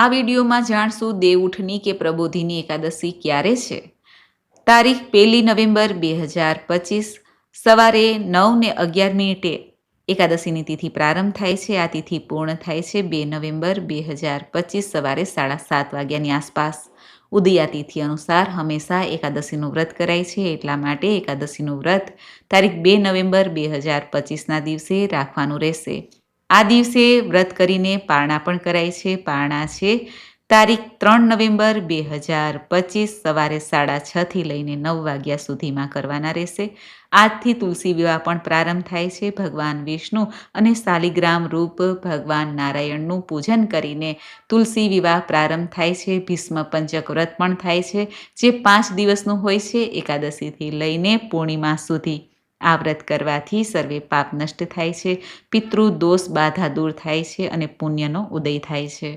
આ વિડીયોમાં જાણશું દેવઉઠની કે પ્રબોધિની એકાદશી ક્યારે છે? તારીખ પહેલી નવેમ્બર બે હજાર પચીસ, સવારે નવ ને અગિયાર મિનિટે એકાદશીની તિથિ પ્રારંભ થાય છે. આ તિથિ પૂર્ણ થાય છે બે નવેમ્બર બે હજાર પચીસ સવારે સાડા સાત વાગ્યાની આસપાસ. ઉદયા તિથિ અનુસાર હંમેશા એકાદશીનું વ્રત કરાય છે. એટલા માટે એકાદશીનું વ્રત તારીખ બે નવેમ્બર બે હજાર પચીસના દિવસે રાખવાનું રહેશે. આ દિવસે વ્રત કરીને પારણા પણ કરાય છે. પારણા છે તારીખ ત્રણ નવેમ્બર બે હજાર પચીસ, સવારે સાડા છથી લઈને નવ વાગ્યા સુધીમાં કરવાના રહેશે. આજથી તુલસી વિવાહ પણ પ્રારંભ થાય છે. ભગવાન વિષ્ણુ અને શાલિગ્રામ રૂપ ભગવાન નારાયણનું પૂજન કરીને તુલસી વિવાહ પ્રારંભ થાય છે. ભીષ્મ પંચક વ્રત પણ થાય છે. જે પાંચ દિવસનું હોય છે, એકાદશીથી લઈને પૂર્ણિમા સુધી. આ વ્રત કરવાથી સર્વે પાપ નષ્ટ થાય છે, પિતૃ દોષ બાધા દૂર થાય છે અને પુણ્યનો ઉદય થાય છે.